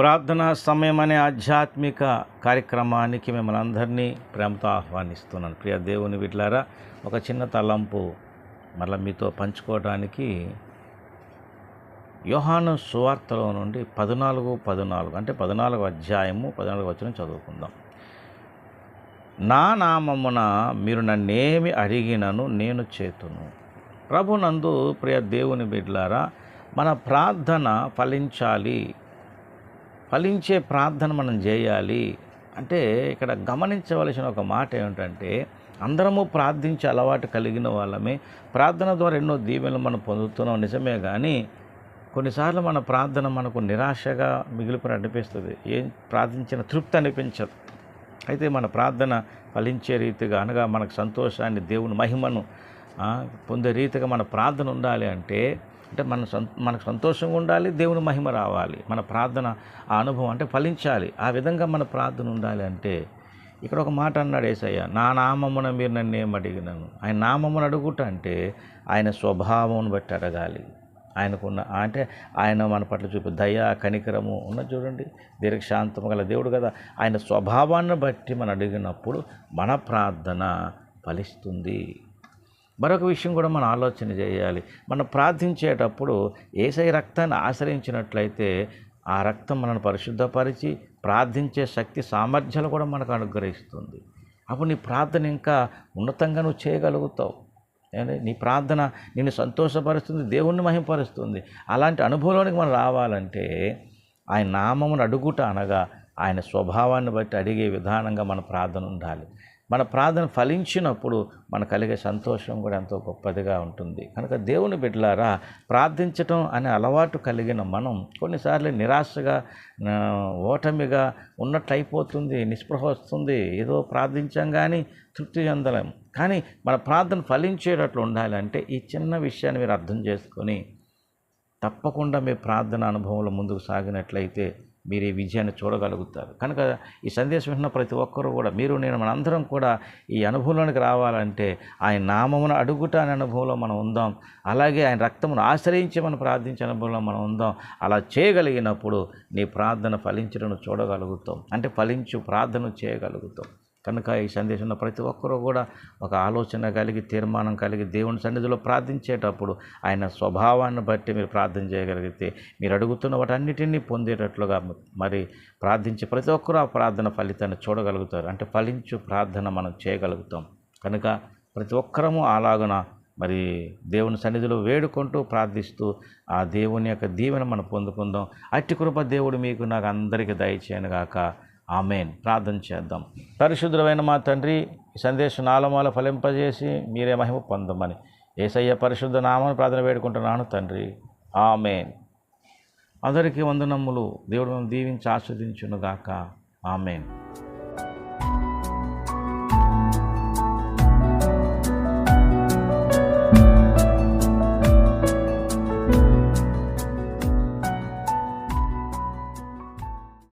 ప్రార్థనా సమయం అనే ఆధ్యాత్మిక కార్యక్రమానికి మిమ్మల్ని అందరినీ ప్రేమతో ఆహ్వానిస్తున్నాను. ప్రియ దేవుని బిడ్లారా ఒక చిన్న తలంపు మళ్ళీ మీతో పంచుకోవడానికి యోహాను సువార్తలో నుండి పద్నాలుగు పద్నాలుగు అంటే పద్నాలుగు అధ్యాయము పద్నాలుగు వచ్చిన చదువుకుందాం. నా నామమున మీరు నన్నేమి అడిగినను నేను చేతును. ప్రభునందు ప్రియ దేవుని బిడ్లారా మన ప్రార్థన ఫలించాలి. ఫలించే ప్రార్థన మనం చేయాలి. అంటే ఇక్కడ గమనించవలసిన ఒక మాట ఏమిటంటే అందరము ప్రార్థించే అలవాటు కలిగిన వాళ్ళమే. ప్రార్థన ద్వారా ఎన్నో దీవెనలు మనం పొందుతున్నాం నిజమే కానీ కొన్నిసార్లు మన ప్రార్థన మనకు నిరాశగా మిగిలిపోయి అనిపిస్తుంది. ఏం ప్రార్థించిన తృప్తి అనిపించదు. అయితే మన ప్రార్థన ఫలించే రీతిగా అనగా మనకు సంతోషాన్ని దేవుని మహిమను పొందే రీతిగా మన ప్రార్థన ఉండాలి అంటే అంటే మన మనకు సంతోషంగా ఉండాలి దేవుని మహిమ రావాలి. మన ప్రార్థన ఆ అనుభవం అంటే ఫలించాలి. ఆ విధంగా మన ప్రార్థన ఉండాలి అంటే ఇక్కడ ఒక మాట అన్నాడు ఏసయ్య నా నామమున మీరు నన్ను ఏం అడిగినాను? ఆయన నామమును అడుగుట అంటే ఆయన స్వభావంను బట్టి అడగాలి. ఆయనకున్న అంటే ఆయన మన పట్ల చూపే దయ కనికరము ఉన్న చూడండి దీర్ఘశాంతము గల దేవుడు కదా. ఆయన స్వభావాన్ని బట్టి మనం అడిగినప్పుడు మన ప్రార్థన ఫలిస్తుంది. మరొక విషయం కూడా మనం ఆలోచన చేయాలి. మనం ప్రార్థించేటప్పుడు ఏసై రక్తాన్ని ఆశ్రయించినట్లయితే ఆ రక్తం మనల్ని పరిశుద్ధపరిచి ప్రార్థించే శక్తి సామర్థ్యాలు కూడా మనకు అనుగ్రహిస్తుంది. అప్పుడు నీ ప్రార్థన ఇంకా ఉన్నతంగా నువ్వు చేయగలుగుతావు. నీ ప్రార్థన నిన్ను సంతోషపరుస్తుంది దేవుణ్ణి మహింపరుస్తుంది. అలాంటి అనుభవంలోనికి మనం రావాలంటే ఆయన నామమును అడుగుట అనగా ఆయన స్వభావాన్ని బట్టి అడిగే విధానంగా మన ప్రార్థన ఉండాలి. మన ప్రార్థన ఫలించినప్పుడు మన కలిగే సంతోషం కూడా ఎంతో గొప్పదిగా ఉంటుంది. కనుక దేవుని బిడ్డలారా ప్రార్థించటం అనే అలవాటు కలిగిన మనం కొన్నిసార్లు నిరాశగా ఓటమిగా ఉన్నట్లు అయిపోతుంది నిస్పృహ వస్తుంది ఏదో ప్రార్థించాం కానీ తృప్తి చెందలేం. కానీ మన ప్రార్థన ఫలించేటట్లు ఉండాలంటే ఈ చిన్న విషయాన్ని మీరు అర్థం చేసుకొని తప్పకుండా మీ ప్రార్థన అనుభవంలో ముందుకు సాగినట్లయితే మీరు ఈ విజయాన్ని చూడగలుగుతారు. కనుక ఈ సందేశం విన్న ప్రతి ఒక్కరూ కూడా మీరు నేను మనందరం కూడా ఈ అనుభవంలోనికి రావాలంటే ఆయన నామమును అడుగుట అనే అనుభవంలో మనం ఉందాం. అలాగే ఆయన రక్తమును ఆశ్రయించి మనం ప్రార్థించే అనుభవంలో మనం ఉందాం. అలా చేయగలిగినప్పుడు నీ ప్రార్థన ఫలించడం చూడగలుగుతాం. అంటే ఫలించు ప్రార్థన చేయగలుగుతాం. కనుక ఈ సందేశంలో ప్రతి ఒక్కరూ కూడా ఒక ఆలోచన కలిగి తీర్మానం కలిగి దేవుని సన్నిధిలో ప్రార్థించేటప్పుడు ఆయన స్వభావాన్ని బట్టి మీరు ప్రార్థన చేయగలిగితే మీరు అడుగుతున్న వాటన్నిటినీ పొందేటట్లుగా మరి ప్రార్థించి ప్రతి ఒక్కరూ ఆ ప్రార్థన ఫలితాన్ని చూడగలుగుతారు. అంటే ఫలించు ప్రార్థన మనం చేయగలుగుతాం. కనుక ప్రతి ఒక్కరము అలాగున మరి దేవుని సన్నిధిలో వేడుకుంటూ ప్రార్థిస్తూ ఆ దేవుని యొక్క దీవెన మనం పొందుకుందాం. అట్టి కృప దేవుడు మీకు నాకు అందరికీ దయచేయను గాక. ఆమెన్. ప్రార్థన చేద్దాం. పరిశుద్ధమైన మా తండ్రి ఈ సందేశం నాలమాల ఫలింపజేసి మీరే మహిమ పొందమని ఏసయ్య పరిశుద్ధ నామని ప్రార్థన వేడుకుంటున్నాను తండ్రి. ఆమెన్. అందరికీ వందనమ్ములు దేవుడు మనం దీవించి ఆస్వాదించునుగాక ఆమెన్.